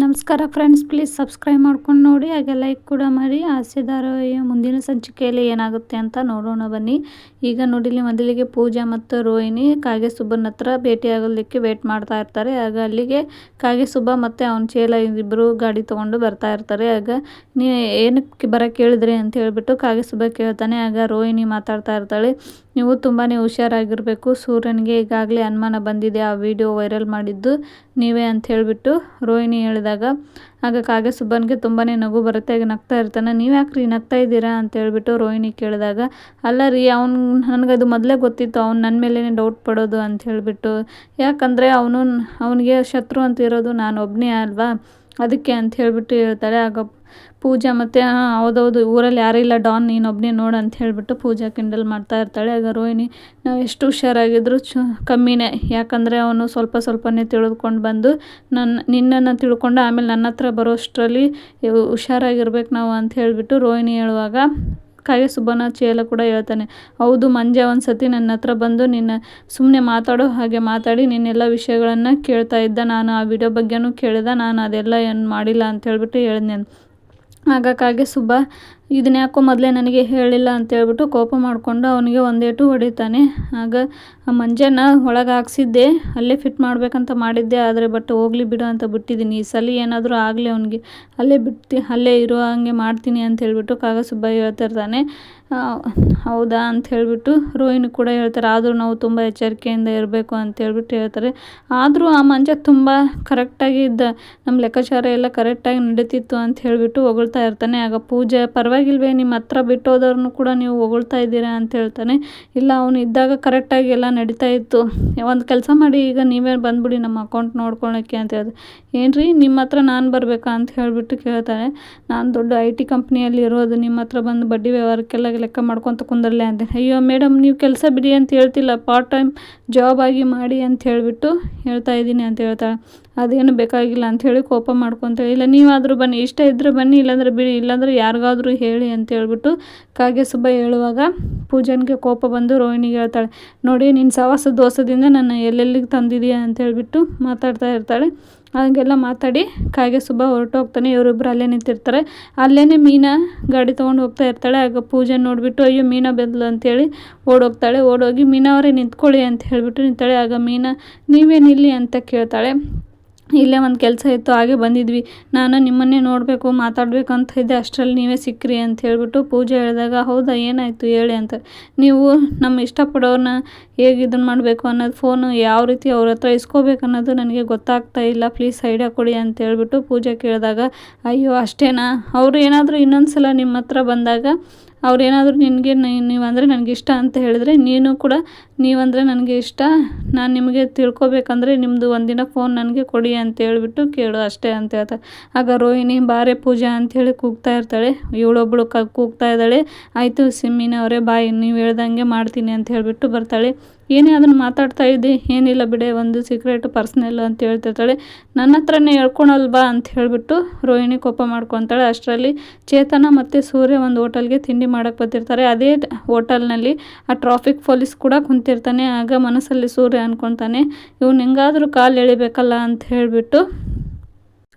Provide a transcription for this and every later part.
ನಮಸ್ಕಾರ friends please subscribe ಮಾಡ್ಕೊಂಡು ನೋಡಿ, ಹಾಗೆ ಲೈಕ್ ಕೂಡ ಮಾಡಿ. ಹಾಸ್ಯ ಮುಂದಿನ ಸಂಚಿಕೆಯಲ್ಲಿ ಏನಾಗುತ್ತೆ ಅಂತ ನೋಡೋಣ ಬನ್ನಿ. ಈಗ ನೋಡಿಲಿ ಮೊದಲಿಗೆ ಪೂಜಾ ಮತ್ತು ರೋಹಿಣಿ ಕಾಗೆ ಸುಬ್ಬನ ಹತ್ರ ಭೇಟಿಯಾಗಲಿಕ್ಕೆ ವೇಟ್ ಮಾಡ್ತಾ ಇರ್ತಾರೆ. ಆಗ ಅಲ್ಲಿಗೆ ಕಾಗೆ ಸುಬ್ಬ ಮತ್ತು ಅವನ ಚೇಲ ಇಬ್ಬರು ಗಾಡಿ ತೊಗೊಂಡು ಬರ್ತಾ ಇರ್ತಾರೆ. ಆಗ ನೀ ಏನಕ್ಕೆ ಬರೋಕ್ಕೆ ಹೇಳಿದ್ರಿ ಅಂತ ಹೇಳಿಬಿಟ್ಟು ಕಾಗೆ ಸುಬ್ಬ ಕೇಳ್ತಾನೆ. ಆಗ ರೋಹಿಣಿ ಮಾತಾಡ್ತಾ ಇರ್ತಾಳೆ. ನೀವು ತುಂಬಾ ಹುಷಾರಾಗಿರಬೇಕು. ಸೂರ್ಯನಿಗೆ ಈಗಾಗಲೇ ಅನುಮಾನ ಬಂದಿದೆ. ಆ ವಿಡಿಯೋ ವೈರಲ್ ಮಾಡಿದ್ದು ನೀವೇ ಅಂತ ಹೇಳಿಬಿಟ್ಟು ರೋಹಿಣಿ ಹೇಳಿದಾಗ, ಆಗ ಕಾಗೆ ಸುಬ್ಬನಿಗೆ ತುಂಬಾ ನಗು ಬರುತ್ತೆ, ಆಗ ನಗ್ತಾ ಇರ್ತಾನೆ. ನೀವು ಯಾಕ್ರಿ ನಗ್ತಾ ಇದ್ದೀರಾ? ಅಂತ ಹೇಳಿಬಿಟ್ಟು ರೋಹಿಣಿ ಕೇಳಿದಾಗ, ಅಲ್ಲ ರೀ, ಅವ್ನು ನನಗದು ಮೊದಲೇ ಗೊತ್ತಿತ್ತು. ಅವ್ನು ನನ್ನ ಮೇಲೇ ಡೌಟ್ ಪಡೋದು ಅಂತ ಹೇಳಿಬಿಟ್ಟು, ಯಾಕಂದರೆ ಅವನು, ಅವನಿಗೆ ಶತ್ರು ಅಂತ ಇರೋದು ನಾನು ಒಬ್ಬನೇ ಅಲ್ವಾ? ಅದಕ್ಕೆ ಅಂತ ಹೇಳಿಬಿಟ್ಟು ಹೇಳ್ತಾಳೆ ಆಗ ಪೂಜಾ ಮತ್ತು ಹೌದೌದು, ಊರಲ್ಲಿ ಯಾರೂ ಇಲ್ಲ, ಡಾನ್ ನೀನೊಬ್ಬನೇ ನೋಡು ಅಂತ ಹೇಳಿಬಿಟ್ಟು ಪೂಜಾ ಕಿಂಡಲ್ ಮಾಡ್ತಾ ಇರ್ತಾಳೆ. ಆಗ ರೋಹಿಣಿ, ನಾವು ಎಷ್ಟು ಹುಷಾರಾಗಿದ್ದರೂ ಚು, ಕಮ್ಮಿನೇ. ಯಾಕಂದರೆ ಅವನು ಸ್ವಲ್ಪ ಸ್ವಲ್ಪನೇ ತಿಳಿದುಕೊಂಡು ಬಂದು ನನ್ನ ನಿನ್ನನ್ನು ತಿಳ್ಕೊಂಡು ಆಮೇಲೆ ನನ್ನ ಹತ್ರ ಬರೋಷ್ಟರಲ್ಲಿ ಹುಷಾರಾಗಿರ್ಬೇಕು ನಾವು ಅಂತ ಹೇಳಿಬಿಟ್ಟು ರೋಹಿಣಿ ಹೇಳುವಾಗ ಕಾಗೆ ಸುಬ್ಬನ ಚೇಲ ಕೂಡ ಹೇಳ್ತಾನೆ. ಹೌದು ಮಂಜ ಒಂದು ಸತಿ ನನ್ನ ಹತ್ರ ಬಂದು ನಿನ್ನ ಸುಮ್ಮನೆ ಮಾತಾಡೋ ಹಾಗೆ ಮಾತಾಡಿ ನಿನ್ನೆಲ್ಲ ವಿಷಯಗಳನ್ನು ಕೇಳ್ತಾ ಇದ್ದ. ನಾನು ಆ ವಿಡಿಯೋ ಬಗ್ಗೆನೂ ಕೇಳಿದ. ನಾನು ಅದೆಲ್ಲ ಏನು ಮಾಡಿಲ್ಲ ಅಂತ ಹೇಳ್ಬಿಟ್ಟು ಹೇಳಿದ್ನೇನು ಆಗ ಕಾಗೆ ಸುಬ್ಬ ಇದನ್ನ ಯಾಕೋ ಮೊದಲೇ ನನಗೆ ಹೇಳಿಲ್ಲ ಅಂತೇಳ್ಬಿಟ್ಟು ಕೋಪ ಮಾಡಿಕೊಂಡು ಅವನಿಗೆ ಒಂದೇಟು ಹೊಡಿತಾನೆ. ಆಗ ಆ ಮಂಜನ ಒಳಗೆ ಹಾಕ್ಸಿದ್ದೆ, ಅಲ್ಲೇ ಫಿಟ್ ಮಾಡಬೇಕಂತ ಮಾಡಿದ್ದೆ, ಆದರೆ ಬಟ್ ಹೋಗಲಿ ಬಿಡು ಅಂತ ಬಿಟ್ಟಿದ್ದೀನಿ ಈ ಸಲ ಏನಾದರೂ ಆಗಲಿ ಅವನಿಗೆ. ಅಲ್ಲೇ ಬಿಟ್ಟು ಅಲ್ಲೇ ಇರೋ ಹಾಗೆ ಮಾಡ್ತೀನಿ ಅಂತ ಹೇಳ್ಬಿಟ್ಟು ಕಾಗ ಹೇಳ್ತಿರ್ತಾನೆ. ಹೌದಾ ಅಂತ ಹೇಳಿಬಿಟ್ಟು ರೋಹಿಣಿ ಕೂಡ ಹೇಳ್ತಾರೆ, ಆದರೂ ನಾವು ತುಂಬ ಎಚ್ಚರಿಕೆಯಿಂದ ಇರಬೇಕು ಅಂತ ಹೇಳ್ಬಿಟ್ಟು ಹೇಳ್ತಾರೆ. ಆದರೂ ಆ ಮಂಜ ತುಂಬ ಕರೆಕ್ಟಾಗಿ ಇದ್ದ. ನಮ್ಮ ಲೆಕ್ಕಾಚಾರ ಎಲ್ಲ ಕರೆಕ್ಟಾಗಿ ನಡೀತಿತ್ತು ಅಂತ ಹೇಳಿಬಿಟ್ಟು ಹೊಗಳ್ತಾ ಇರ್ತಾನೆ. ಆಗ ಪೂಜೆ ಪರವಾಗಿಲ್ವೇ, ನಿಮ್ಮ ಹತ್ರ ಬಿಟ್ಟು ಕೂಡ ನೀವು ಹೊಗಳ್ತಾ ಇದ್ದೀರಾ ಅಂತ ಹೇಳ್ತಾನೆ. ಇಲ್ಲ, ಅವನು ಇದ್ದಾಗ ಕರೆಕ್ಟಾಗಿ ಎಲ್ಲ ನಡೀತಾ ಇತ್ತು. ಒಂದು ಕೆಲಸ ಮಾಡಿ, ಈಗ ನೀವೇ ಬಂದುಬಿಡಿ ನಮ್ಮ ಅಕೌಂಟ್ ನೋಡ್ಕೊಳಕ್ಕೆ ಅಂತ ಹೇಳಿದೆ. ಏನು ರೀ ನಿಮ್ಮ ಹತ್ರ ನಾನು ಬರಬೇಕಾ ಅಂತ ಹೇಳಿಬಿಟ್ಟು ಕೇಳ್ತಾನೆ. ನಾನು ದೊಡ್ಡ ಐ ಟಿ ಕಂಪ್ನಿಯಲ್ಲಿ ಇರೋದು, ನಿಮ್ಮ ಹತ್ರ ಬಂದು ಬಡ್ಡಿ ವ್ಯವಹಾರಕ್ಕೆಲ್ಲ ಲೆಕ್ಕ ಮಾಡ್ಕೊತ ಕುಂದರ್ಲೆ ಅಂತ ಅಯ್ಯೋ, ಮೇಡಮ್, ನೀವು ಕೆಲಸ ಬಿಡಿ ಅಂತ ಹೇಳ್ತಿಲ್ಲ ಪಾರ್ಟ್ ಟೈಮ್ ಜಾಬ್ ಆಗಿ ಮಾಡಿ ಅಂತ ಹೇಳಿಬಿಟ್ಟು ಹೇಳ್ತಾ ಇದ್ದೀನಿ ಅಂತ ಹೇಳ್ತಾಳೆ. ಅದೇನು ಬೇಕಾಗಿಲ್ಲ ಅಂಥೇಳಿ ಕೋಪ ಮಾಡ್ಕೊತ ಇಲ್ಲ ನೀವಾದರೂ ಬನ್ನಿ, ಇಷ್ಟ ಇದ್ದರೆ ಬನ್ನಿ, ಇಲ್ಲಾಂದರೆ ಬಿಡಿ, ಇಲ್ಲಾಂದರೆ ಯಾರಿಗಾದ್ರೂ ಹೇಳಿ ಅಂತ ಹೇಳಿಬಿಟ್ಟು ಕಾಗೆ ಸುಬ್ಬ ಹೇಳುವಾಗ ಪೂಜನ್ಗೆ ಕೋಪ ಬಂದು ರೋಹಿಣಿಗೆ ಹೇಳ್ತಾಳೆ, ನೋಡಿ ನಿನ್ನ ಸವಾಸ ದೋಸದಿಂದ ನನ್ನ ಎಲ್ಲೆಲ್ಲಿಗೆ ತಂದಿದೀಯ ಅಂತ ಹೇಳ್ಬಿಟ್ಟು ಮಾತಾಡ್ತಾ ಇರ್ತಾಳೆ. ಹಾಗೆಲ್ಲ ಮಾತಾಡಿ ಕಾಗೆ ಸುಬ್ಬ ಹೊರಟೋಗ್ತಾನೆ ಇವರಿಬ್ಬರು ಅಲ್ಲೇ ನಿಂತಿರ್ತಾರೆ. ಅಲ್ಲೇ ಮೀನಾ ಗಾಡಿ ತೊಗೊಂಡು ಹೋಗ್ತಾ ಇರ್ತಾಳೆ, ಆಗ ಪೂಜೆ ನೋಡಿಬಿಟ್ಟು, ಅಯ್ಯೋ ಮೀನಾ ಬೆದ್ಲು ಅಂತೇಳಿ ಓಡೋಗ್ತಾಳೆ. ಓಡೋಗಿ ಮೀನಾ ಅವರೇ ನಿಂತ್ಕೊಳ್ಳಿ ಅಂತ ಹೇಳಿಬಿಟ್ಟು ನಿಂತಾಳೆ. ಆಗ ಮೀನಾ, ನೀವೇನಿಲ್ಲಿ ಅಂತ ಕೇಳ್ತಾಳೆ. ಇಲ್ಲೇ ಒಂದು ಕೆಲಸ ಇತ್ತು, ಹಾಗೆ ಬಂದಿದ್ವಿ. ನಾನು ನಿಮ್ಮನ್ನೇ ನೋಡಬೇಕು, ಮಾತಾಡಬೇಕು ಅಂತ ಇದ್ದೆ, ಅಷ್ಟರಲ್ಲಿ ನೀವೇ ಸಿಕ್ಕಿರಿ ಅಂತ ಹೇಳಿಬಿಟ್ಟು ಪೂಜೆ ಹೇಳಿದಾಗ, ಹೌದಾ, ಏನಾಯಿತು, ಹೇಳಿ ಅಂತ. ನೀವು ನಮ್ಮ ಇಷ್ಟಪಡೋರನ್ನ ಹೇಗೆ ಇದನ್ನು ಮಾಡಬೇಕು ಅನ್ನೋದು ಫೋನು ಯಾವ ರೀತಿ ಅವ್ರ ಹತ್ರ ಇಸ್ಕೋಬೇಕು ಅನ್ನೋದು ನನಗೆ ಗೊತ್ತಾಗ್ತಾ ಇಲ್ಲ. ಪ್ಲೀಸ್ ಐಡಿಯಾ ಕೊಡಿ ಅಂತ ಹೇಳಿಬಿಟ್ಟು ಪೂಜೆ ಕೇಳಿದಾಗ, ಅಯ್ಯೋ, ಅಷ್ಟೇನಾ? ಅವರು ಏನಾದರೂ ಇನ್ನೊಂದು ಸಲ ನಿಮ್ಮ ಹತ್ರ ಬಂದಾಗ ಅವ್ರೇನಾದರೂ ನಿನಗೆ ನೀವಂದರೆ ನನಗೆ ಇಷ್ಟ ಅಂತ ಹೇಳಿದ್ರೆ ನೀನು ಕೂಡ ನೀವಂದರೆ ನನಗೆ ಇಷ್ಟ. ನಾನು ನಿಮಗೆ ತಿಳ್ಕೊಬೇಕಂದ್ರೆ ನಿಮ್ಮದು ಒಂದಿನ ಫೋನ್ ನನಗೆ ಕೊಡಿ ಅಂತ ಹೇಳಿಬಿಟ್ಟು ಕೇಳು ಅಷ್ಟೇ ಅಂತ ಹೇಳ್ತಾರೆ. ಆಗ ರೋಹಿಣಿ, ಬಾರೆ ಪೂಜಾ ಅಂಥೇಳಿ ಕೂಗ್ತಾ ಇರ್ತಾಳೆ. ಇವಳೊಬ್ಬಳು ಕ, ಕೂಗ್ತಾ ಇದ್ದಾಳೆ. ಆಯಿತು ಸಿಮ್ಮಿನವರೇ, ಬಾಯಿ, ನೀವು ಹೇಳ್ದಂಗೆ ಮಾಡ್ತೀನಿ ಅಂತ ಹೇಳಿಬಿಟ್ಟು ಬರ್ತಾಳೆ. ಏನೇ ಅದನ್ನು ಮಾತಾಡ್ತಾ ಇದ್ದೆ, ಏನಿಲ್ಲ ಬಿಡೆ, ಒಂದು ಸೀಕ್ರೆಟ್ ಪರ್ಸ್ನಲ್ ಅಂತ ಹೇಳ್ತಿರ್ತಾಳೆ ನನ್ನ ಹತ್ರನೇ ಹೇಳ್ಕೊಳಲ್ವಾ ಅಂತ ಹೇಳಿಬಿಟ್ಟು ರೋಹಿಣಿ ಕೋಪ ಮಾಡ್ಕೊತಾಳೆ. ಅಷ್ಟರಲ್ಲಿ ಚೇತನ ಮತ್ತು ಸೂರ್ಯ ಒಂದು ಹೋಟೆಲ್ಗೆ ತಿಂಡಿ ಮಾಡೋಕ್ಕೆ ಬರ್ತಿರ್ತಾರೆ. ಅದೇ ಹೋಟೆಲ್ನಲ್ಲಿ ಆ ಟ್ರಾಫಿಕ್ ಪೊಲೀಸ್ ಕೂಡ ಕುಂತಿರ್ತಾನೆ. ಆಗ ಮನಸ್ಸಲ್ಲಿ ಸೂರ್ಯ ಅಂದ್ಕೊತಾನೆ ಇವ್ನು ಹೆಂಗಾದರೂ ಕಾಲು ಎಳಿಬೇಕಲ್ಲ? ಅಂತ ಹೇಳಿಬಿಟ್ಟು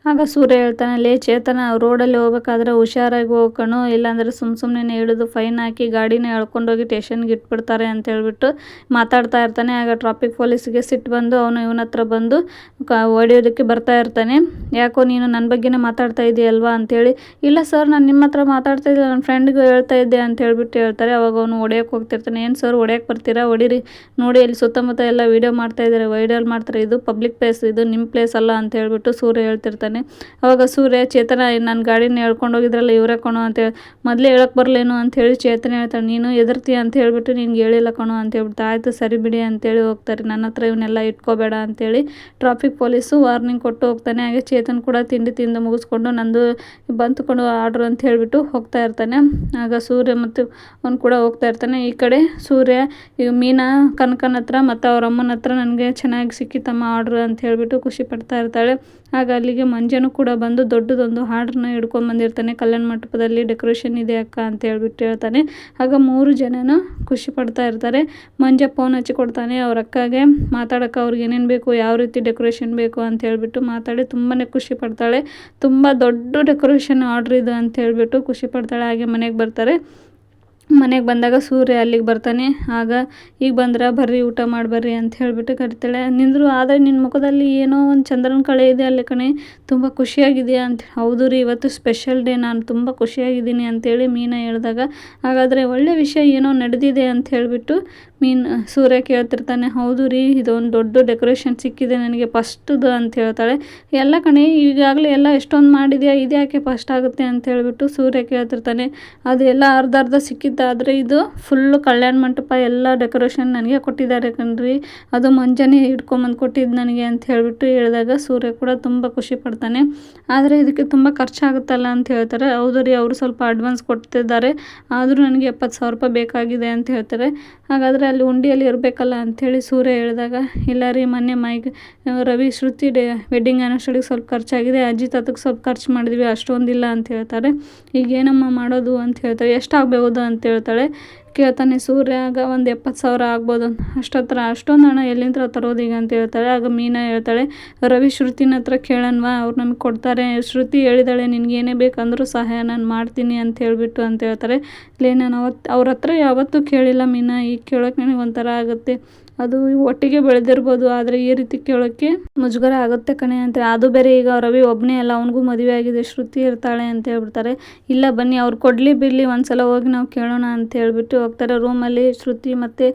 ಆಗ ಸೂರ್ಯ ಹೇಳ್ತಾನೆ, ಲೇ ಚೇತನ, ರೋಡಲ್ಲಿ ಹೋಗ್ಬೇಕಾದ್ರೆ ಹುಷಾರಾಗಿ ಹೋಗ್ಕಣು, ಇಲ್ಲಾಂದರೆ ಸುಮ್ಮ ಸುಮ್ಮನೆ ಹಿಡಿದು ಫೈನ್ ಹಾಕಿ ಗಾಡಿನ ಎಳ್ಕೊಂಡೋಗಿ ಟೇಷನ್ಗೆ ಇಟ್ಬಿಡ್ತಾರೆ ಅಂತ ಹೇಳ್ಬಿಟ್ಟು ಮಾತಾಡ್ತಾ ಇರ್ತಾನೆ. ಆಗ ಟ್ರಾಫಿಕ್ ಪೊಲೀಸ್ಗೆ ಸಿಟ್ಟು ಬಂದು ಅವನು ಇವನ ಹತ್ರ ಬಂದು ಕ, ಹೊಡಿಯೋದಕ್ಕೆ ಬರ್ತಾ ಇರ್ತಾನೆ. ಯಾಕೋ ನೀನು ನನ್ನ ಬಗ್ಗೆನೇ ಮಾತಾಡ್ತಾ ಇದೆಯಲ್ವಾ? ಅಂಥೇಳಿ ಇಲ್ಲ ಸರ್, ನಾನು ನಿಮ್ಮ ಹತ್ರ ಮಾತಾಡ್ತಾ ಇದ್ದೆ ನನ್ನ ಫ್ರೆಂಡ್ಗೆ ಹೇಳ್ತಾ ಇದ್ದೆ ಅಂತ ಹೇಳ್ಬಿಟ್ಟು ಹೇಳ್ತಾರೆ. ಅವಾಗ ಅವನು ಹೊಡೆಯೋಕೆ ಹೋಗ್ತಿರ್ತಾನೆ. ಏನು ಸರ್ ಹೊಡೆಯೋಕೆ ಬರ್ತೀರಾ? ಹೊಡೀರಿ. ನೋಡಿ, ಇಲ್ಲಿ ಸುತ್ತಮುತ್ತ ಎಲ್ಲ ವೀಡಿಯೋ ಮಾಡ್ತಾ ಇದ್ದಾರೆ, ವೈರಲ್ ಮಾಡ್ತಾರೆ. ಇದು ಪಬ್ಲಿಕ್ ಪ್ಲೇಸ್, ಇದು ನಿಮ್ಮ ಪ್ಲೇಸ್ ಅಲ್ಲ ಅಂತ ಹೇಳ್ಬಿಟ್ಟು ಸೂರ್ಯ ಹೇಳ್ತಿರ್ತಾನೆ. ಅವಾಗ ಸೂರ್ಯ, ಚೇತನ ನನ್ನ ಗಾಡಿನ ಹೇಳ್ಕೊಂಡು ಹೋಗಿದ್ರಲ್ಲ, ಇವರೇ ಕಣೋ ಅಂತೇಳಿ ಮೊದಲೇ ಹೇಳಕ್ಕೆ ಬರಲೇನು? ಅಂತೇಳಿ ಚೇತನ ಹೇಳ್ತಾಳೆ ನೀನು ಎದುರ್ತೀಯ ಅಂತ ಹೇಳಿಬಿಟ್ಟು, ನಿನ್ಗೆ ಹೇಳಿಲ್ಲ ಕಣೋ? ಅಂತ ಹೇಳ್ಬಿಟ್ಟು ಆಯಿತು, ಸರಿ ಬಿಡಿ ಅಂತೇಳಿ ಹೋಗ್ತಾರೆ. ನನ್ನ ಹತ್ರ ಇವನ್ನೆಲ್ಲ ಇಟ್ಕೋಬೇಡ ಅಂತೇಳಿ ಟ್ರಾಫಿಕ್ ಪೊಲೀಸು ವಾರ್ನಿಂಗ್ ಕೊಟ್ಟು ಹೋಗ್ತಾನೆ. ಹಾಗೆ ಚೇತನ್ ಕೂಡ ತಿಂಡಿ ತಿಂದು ಮುಗಿಸ್ಕೊಂಡು, ನಂದು ಬಂತುಕೊಂಡು ಆರ್ಡ್ರ್, ಅಂತ ಹೇಳಿಬಿಟ್ಟು ಹೋಗ್ತಾ ಇರ್ತಾನೆ. ಆಗ ಸೂರ್ಯ ಮತ್ತು ಅವನು ಕೂಡ ಹೋಗ್ತಾ ಇರ್ತಾನೆ. ಈ ಕಡೆ ಸೂರ್ಯ ಈಗ ಮೀನಾ ಕನಕನ ಹತ್ರ ಮತ್ತು ಅವ್ರ ಅಮ್ಮನ ಹತ್ರ, ನನಗೆ ಚೆನ್ನಾಗಿ ಸಿಕ್ಕಿತಮ್ಮ ಆರ್ಡ್ರ್, ಅಂತ ಹೇಳಿಬಿಟ್ಟು ಖುಷಿ ಪಡ್ತಾ ಇರ್ತಾಳೆ. ಆಗ ಅಲ್ಲಿಗೆ ಮಂಜನು ಕೂಡ ಬಂದು ದೊಡ್ಡದೊಂದು ಹಾಡನ್ನ ಹಿಡ್ಕೊಂಡು ಬಂದಿರ್ತಾನೆ. ಕಲ್ಯಾಣ ಮಂಟಪದಲ್ಲಿ ಡೆಕೋರೇಷನ್ ಇದೆ ಅಕ್ಕ ಅಂತ ಹೇಳ್ಬಿಟ್ಟು ಹೇಳ್ತಾನೆ. ಆಗ ಮೂರು ಜನನು ಖುಷಿ ಪಡ್ತಾ ಇರ್ತಾರೆ. ಮಂಜ ಫೋನ್ ಹಚ್ಚಿ ಕೊಡ್ತಾನೆ, ಅವ್ರ ಅಕ್ಕಗೆ ಮಾತಾಡೋಕೆ ಅವ್ರಿಗೆ ಏನೇನು ಬೇಕು, ಯಾವ ರೀತಿ ಡೆಕೋರೇಷನ್ ಬೇಕು? ಅಂತ ಹೇಳ್ಬಿಟ್ಟು ಮಾತಾಡಿ ತುಂಬಾ ಖುಷಿ ಪಡ್ತಾಳೆ. ತುಂಬ ದೊಡ್ಡ ಡೆಕೋರೇಷನ್ ಆರ್ಡ್ರ್ ಇದು ಅಂತ ಹೇಳ್ಬಿಟ್ಟು ಖುಷಿ ಪಡ್ತಾಳೆ. ಹಾಗೆ ಮನೆಗೆ ಬರ್ತಾರೆ. ಮನೆಗೆ ಬಂದಾಗ ಸೂರ್ಯ ಅಲ್ಲಿಗೆ ಬರ್ತಾನೆ. ಆಗ ಈಗ ಬಂದ್ರೆ? ಬರ್ರಿ, ಊಟ ಮಾಡಿ ಬರ್ರಿ ಅಂತ ಹೇಳಿಬಿಟ್ಟು ಕರಿತಾಳೆ. ನಿಂದರು, ಆದರೆ ನಿನ್ನ ಮುಖದಲ್ಲಿ ಏನೋ ಒಂದು ಚಂದ್ರನ ಕಳೆ ಇದೆ ಅಲ್ಲಿ ಕಣೆ. ತುಂಬ ಖುಷಿಯಾಗಿದೆಯಾ ಅಂತ ಹೌದು ರೀ, ಇವತ್ತು ಸ್ಪೆಷಲ್ ಡೇ. ನಾನು ತುಂಬ ಖುಷಿಯಾಗಿದ್ದೀನಿ ಅಂತೇಳಿ ಮೀನಾ ಹೇಳಿದಾಗ, ಹಾಗಾದರೆ ಒಳ್ಳೆಯ ವಿಷಯ ಏನೋ ನಡೆದಿದೆ ಅಂತ ಹೇಳಿಬಿಟ್ಟು ಮೀನು ಸೂರ್ಯ ಕೇಳ್ತಿರ್ತಾನೆ, ಹೌದು ರೀ, ಇದೊಂದು ದೊಡ್ಡ ಡೆಕೋರೇಷನ್ ಸಿಕ್ಕಿದೆ ನನಗೆ, ಫಸ್ಟ್ದು ಅಂತ ಹೇಳ್ತಾಳೆ. ಎಲ್ಲ ಕಣೆ, ಈಗಾಗಲೇ ಎಲ್ಲ ಎಷ್ಟೊಂದು ಮಾಡಿದೆಯಾ ಇದ್ಯಾಕೆ ಫಸ್ಟ್ ಆಗುತ್ತೆ? ಅಂತ ಹೇಳಿಬಿಟ್ಟು ಸೂರ್ಯ ಕೇಳ್ತಿರ್ತಾನೆ. ಅದು ಎಲ್ಲ ಅರ್ಧ ಅರ್ಧ ಸಿಕ್ಕಿದ್ದಾದರೆ ಇದು ಫುಲ್ಲು ಕಲ್ಯಾಣ ಮಂಟಪ ಎಲ್ಲ ಡೆಕೋರೇಷನ್ ನನಗೆ ಕೊಟ್ಟಿದ್ದಾರೆ ಕಣ್ರಿ. ಅದು ಮುಂಜಾನೆ ಹಿಡ್ಕೊಂಬಂದು ಕೊಟ್ಟಿದ್ದು ನನಗೆ ಅಂತ ಹೇಳಿಬಿಟ್ಟು ಹೇಳಿದಾಗ ಸೂರ್ಯ ಕೂಡ ತುಂಬ ಖುಷಿ ಪಡ್ತಾನೆ. ಆದರೆ ಇದಕ್ಕೆ ತುಂಬ ಖರ್ಚಾಗುತ್ತಲ್ಲ ಅಂತ ಹೇಳ್ತಾರೆ. ಹೌದು ರೀ, ಅವರು ಸ್ವಲ್ಪ ಅಡ್ವಾನ್ಸ್ ಕೊಡ್ತಿದ್ದಾರೆ. ಆದರೂ ನನಗೆ ಎಪ್ಪತ್ತು ಸಾವಿರ ರೂಪಾಯಿ ಬೇಕಾಗಿದೆ ಅಂತ ಹೇಳ್ತಾರೆ. ಹಾಗಾದರೆ ಅಲ್ಲಿ ಉಂಡಿಯಲ್ಲಿ ಇರಬೇಕಲ್ಲ ಅಂಥೇಳಿ ಸೂರ್ಯ ಹೇಳಿದಾಗ, ಇಲ್ಲ ರೀ ಮೊನ್ನೆ ಮೈಗೆ ರವಿ ಶ್ರುತಿ ಡೇ ವೆಡ್ಡಿಂಗ್ ಆ್ಯನಿವರ್ಸರಿಗೆ ಸ್ವಲ್ಪ ಖರ್ಚಾಗಿದೆ ಅಜ್ಜಿ ತಾತಕ್ಕೆ ಸ್ವಲ್ಪ ಖರ್ಚು ಮಾಡಿದ್ವಿ, ಅಷ್ಟೊಂದಿಲ್ಲ ಅಂತ ಹೇಳ್ತಾರೆ. ಈಗ ಏನಮ್ಮ ಮಾಡೋದು ಅಂತ ಹೇಳ್ತಾರೆ, ಎಷ್ಟಾಗಬಹುದು ಅಂತ ಹೇಳ್ತಾಳೆ. ಕೇಳ್ತಾನೆ ಸೂರ್ಯ ಆಗ ಒಂದು ಎಪ್ಪತ್ತು ಸಾವಿರ ಆಗ್ಬೋದು. ಅಷ್ಟತ್ರ ಅಷ್ಟೊಂದು ಹಣ ಎಲ್ಲಿಂದ ತರೋದು ಈಗ ಅಂತ ಹೇಳ್ತಾಳೆ. ಆಗ ಮೀನಾ ಹೇಳ್ತಾಳೆ, ರವಿ ಶ್ರುತಿನ ಹತ್ರ ಕೇಳೋಣವಾ, ಅವ್ರು ನಮಗೆ ಕೊಡ್ತಾರೆ. ಶ್ರುತಿ ಹೇಳಿದಾಳೆ, ನಿನ್ಗೆ ಏನೇ ಬೇಕಂದ್ರೂ ಸಹಾಯ ನಾನು ಮಾಡ್ತೀನಿ ಅಂತ ಹೇಳಿಬಿಟ್ಟು ಅಂತ ಹೇಳ್ತಾರೆ. ಇಲ್ಲೇ ನಾನು ಅವತ್ತು ಅವ್ರ ಹತ್ರ ಯಾವತ್ತೂ ಕೇಳಿಲ್ಲ ಮೀನಾ, ಈಗ ಕೇಳೋಕೆ ನನಗೆ ಒಂಥರ ಆಗುತ್ತೆ. ಅದು ಒಟ್ಟಿಗೆ ಬೆಳೆದಿರ್ಬೋದು, ಆದರೆ ಈ ರೀತಿ ಕೇಳೋಕ್ಕೆ ಮುಜುಗರ ಆಗುತ್ತೆ ಕಣೆ ಅಂತ. ಅದು ಬೇರೆ, ಈಗ ರವಿ ಒಬ್ಬನೇ ಅಲ್ಲ, ಅವನಿಗೂ ಮದುವೆ ಆಗಿದೆ, ಶ್ರುತಿ ಇರ್ತಾಳೆ ಅಂತ ಹೇಳ್ಬಿಡ್ತಾರೆ. ಇಲ್ಲ ಬನ್ನಿ, ಅವ್ರು ಕೊಡಲಿ, ಬಿಡಲಿ, ಒಂದ್ಸಲ ಹೋಗಿ ನಾವು ಕೇಳೋಣ ಅಂತ ಹೇಳ್ಬಿಟ್ಟು ಹೋಗ್ತಾರೆ ರೂಮಲ್ಲಿ, ಶ್ರುತಿ ಮತ್ತು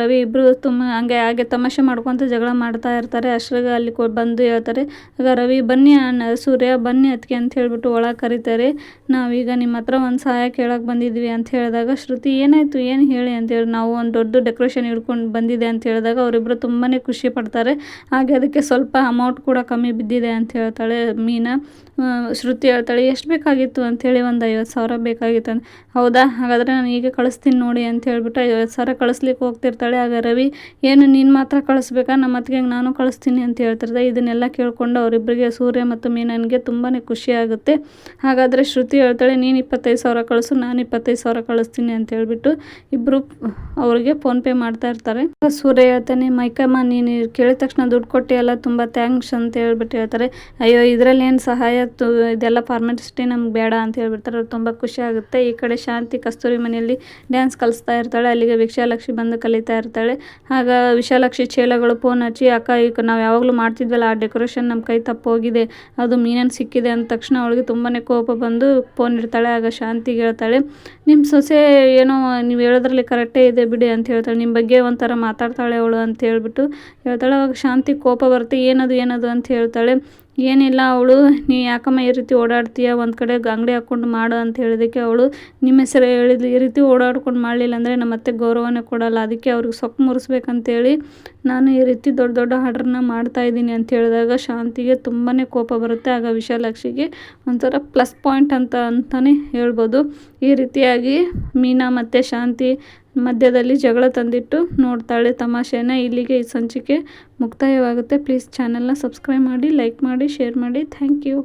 ರವಿ ಇಬ್ಬರು ತುಂಬ ಹಂಗೆ ಹಾಗೆ ತಮಾಷೆ ಮಾಡ್ಕೊತ ಜಗಳ ಮಾಡ್ತಾ ಇರ್ತಾರೆ. ಅಶ್ರಗ ಅಲ್ಲಿ ಬಂದು ಹೇಳ್ತಾರೆ, ಆಗ ರವಿ ಬನ್ನಿ ಅಣ್ಣ, ಸೂರ್ಯ ಬನ್ನಿ ಅದಕ್ಕೆ ಅಂತ ಹೇಳ್ಬಿಟ್ಟು ಒಳಗೆ ಕರೀತಾರೆ. ನಾವೀಗ ನಿಮ್ಮ ಹತ್ರ ಒಂದು ಸಹಾಯ ಕೇಳೋಕೆ ಬಂದಿದ್ವಿ ಅಂತ ಹೇಳಿದಾಗ, ಶ್ರುತಿ ಏನಾಯಿತು, ಏನು ಹೇಳಿ? ಅಂತೇಳಿ ನಾವು ಒಂದು ದೊಡ್ಡ ಡೆಕೋರೇಷನ್ ಹಿಡ್ಕೊಂಡು ಬಂದಿದೆ ಅಂತ ಹೇಳಿದಾಗ ಅವರಿಬ್ಬರು ತುಂಬಾ ಖುಷಿ ಪಡ್ತಾರೆ. ಹಾಗೆ ಅದಕ್ಕೆ ಸ್ವಲ್ಪ ಅಮೌಂಟ್ ಕೂಡ ಕಮ್ಮಿ ಬಿದ್ದಿದೆ ಅಂತ ಹೇಳ್ತಾಳೆ ಮೀನಾ. ಶ್ರುತಿ ಹೇಳ್ತಾಳೆ, ಎಷ್ಟು ಬೇಕಾಗಿತ್ತು? ಅಂಥೇಳಿ ಒಂದು ಐವತ್ತು ಸಾವಿರ ಬೇಕಾಗಿತ್ತು ಅಂತ. ಹೌದಾ, ಹಾಗಾದರೆ ನಾನು ಈಗ ಕಳಿಸ್ತೀನಿ ನೋಡಿ ಅಂತ ಹೇಳ್ಬಿಟ್ಟು ಐವತ್ತು ಸಾವಿರ ಕಳಿಸ್ಲಿಕ್ಕೆ ಹೋಗ್ತಿರ್ತಾಳೆ. ಆಗ ರವಿ, ಏನು ನೀನು ಮಾತ್ರ ಕಳಿಸ್ಬೇಕಾ? ನಮ್ಮ ಅತ್ತಿಗೆ ನಾನು ಕಳಿಸ್ತೀನಿ ಅಂತ ಹೇಳ್ತಿರ್ತಾರೆ ಇದನ್ನೆಲ್ಲ ಕೇಳಿಕೊಂಡು ಅವರಿಬ್ಬರಿಗೆ ಸೂರ್ಯ ಮತ್ತು ಮೀನನಿಗೆ ತುಂಬಾ ಖುಷಿ ಆಗುತ್ತೆ. ಹಾಗಾದರೆ ಶ್ರುತಿ ಹೇಳ್ತಾಳೆ, ನೀನು ಇಪ್ಪತ್ತೈದು ಸಾವಿರ ಕಳಿಸು, ನಾನು ಇಪ್ಪತ್ತೈದು ಸಾವಿರ ಕಳಿಸ್ತೀನಿ ಅಂತ ಹೇಳ್ಬಿಟ್ಟು ಇಬ್ಬರು ಅವರಿಗೆ ಫೋನ್ಪೇ ಮಾಡ್ತಾ ಇರ್ತಾರೆ. ಸೂರ್ಯ ಹೇಳ್ತಾನೆ, ಮೈಕಮ್ಮ, ನೀನು ಕೇಳಿದ ತಕ್ಷಣ ದುಡ್ಡು ಕೊಟ್ಟಿಯಲ್ಲ ತುಂಬ ಥ್ಯಾಂಕ್ಸ್ ಅಂತ ಹೇಳ್ಬಿಟ್ಟು ಹೇಳ್ತಾರೆ. ಅಯ್ಯೋ, ಇದರಲ್ಲಿ ಏನು ಸಹಾಯ ಇದೆಲ್ಲ ಫಾರ್ಮಾಲಿಟಿ ನಮ್ಗೆ ಬೇಡ ಅಂತ ಹೇಳ್ಬಿಡ್ತಾರೆ. ಅವ್ರು ತುಂಬ ಖುಷಿ ಆಗುತ್ತೆ. ಈ ಕಡೆ ಶಾಂತಿ ಕಸ್ತೂರಿ ಮನೆಯಲ್ಲಿ ಡ್ಯಾನ್ಸ್ ಕಲಿಸ್ತಾ ಇರ್ತಾಳೆ, ಅಲ್ಲಿಗೆ ವಿಶಾಲಾಕ್ಷಿ ಬಂದು ಕಲಿತಾ ಇರ್ತಾಳೆ. ಆಗ ವಿಶಾಲಾಕ್ಷಿ ಚೇಲಗಳು ಫೋನ್ ಹಚ್ಚಿ, ಅಕ್ಕ, ಈಗ ನಾವು ಯಾವಾಗಲೂ ಮಾಡ್ತಿದ್ವಲ್ಲ, ಆ ಡೆಕೋರೇಷನ್ ನಮ್ಮ ಕೈ ತಪ್ಪೋಗಿದೆ, ಅದು ಮೀನನ್ನು ಸಿಕ್ಕಿದೆ ಅಂದ ತಕ್ಷಣ ಅವಳಿಗೆ ತುಂಬಾ ಕೋಪ ಬಂದು ಫೋನ್ ಇರ್ತಾಳೆ ಆಗ ಶಾಂತಿಗೆ ಹೇಳ್ತಾಳೆ ನಿಮ್ಮ ಸೊಸೆ ಏನೋ, ನೀವು ಹೇಳೋದ್ರಲ್ಲಿ ಕರೆಕ್ಟೇ ಇದೆ ಬಿಡಿ ಅಂತ ಹೇಳ್ತಾಳೆ. ನಿಮ್ಮ ಬಗ್ಗೆ ಒಂಥರ ಮಾತಾಡ್ತಾಳೆ ಅವಳು ಅಂತ ಹೇಳ್ಬಿಟ್ಟು ಹೇಳ್ತಾಳೆ. ಅವಾಗ ಶಾಂತಿ ಕೋಪ ಬರುತ್ತೆ ಏನದು ಏನದು ಅಂತ ಹೇಳ್ತಾಳೆ. ಏನಿಲ್ಲ ಅವಳು, ನೀ ಯಾಕಮ್ಮ ಈ ರೀತಿ ಓಡಾಡ್ತೀಯ? ಒಂದು ಕಡೆ ಅಂಗಡಿ ಹಾಕ್ಕೊಂಡು ಮಾಡು ಅಂತ ಹೇಳಿದಕ್ಕೆ ಅವಳು ನಿಮ್ಮ ಹೆಸರು ಹೇಳಿದ್ಲು. ಈ ರೀತಿ ಓಡಾಡ್ಕೊಂಡು ಮಾಡಲಿಲ್ಲ ಅಂದರೆ ನಮ್ಮ ಮತ್ತೆ ಗೌರವನೇ ಕೊಡಲ್ಲ. ಅದಕ್ಕೆ ಅವ್ರಿಗೆ ಸೊಪ್ಪು ಮುರಿಸ್ಬೇಕಂತೇಳಿ ನಾನು ಈ ರೀತಿ ದೊಡ್ಡ ದೊಡ್ಡ ಆರ್ಡ್ರನ್ನ ಮಾಡ್ತಾಯಿದ್ದೀನಿ ಅಂತ ಹೇಳಿದಾಗ ಶಾಂತಿಗೆ ತುಂಬಾ ಕೋಪ ಬರುತ್ತೆ. ಆಗ ವಿಶಾಲಾಕ್ಷಿಗೆ ಒಂಥರ ಪ್ಲಸ್ ಪಾಯಿಂಟ್ ಅಂತ ಅಂತಲೇ ಹೇಳ್ಬೋದು. ಈ ರೀತಿಯಾಗಿ ಮೀನಾ ಮತ್ತು ಶಾಂತಿ ಮಧ್ಯದಲ್ಲಿ ಜಗಳ ತಂದಿಟ್ಟು ನೋಡ್ತಾಳೆ ತಮಾಷೆನ. ಇಲ್ಲಿಗೆ ಈ ಸಂಚಿಕೆ ಮುಕ್ತಾಯವಾಗುತ್ತೆ. ಪ್ಲೀಸ್ ಚಾನಲ್ನ ಸಬ್ಸ್ಕ್ರೈಬ್ ಮಾಡಿ, ಲೈಕ್ ಮಾಡಿ, ಶೇರ್ ಮಾಡಿ. Thank you.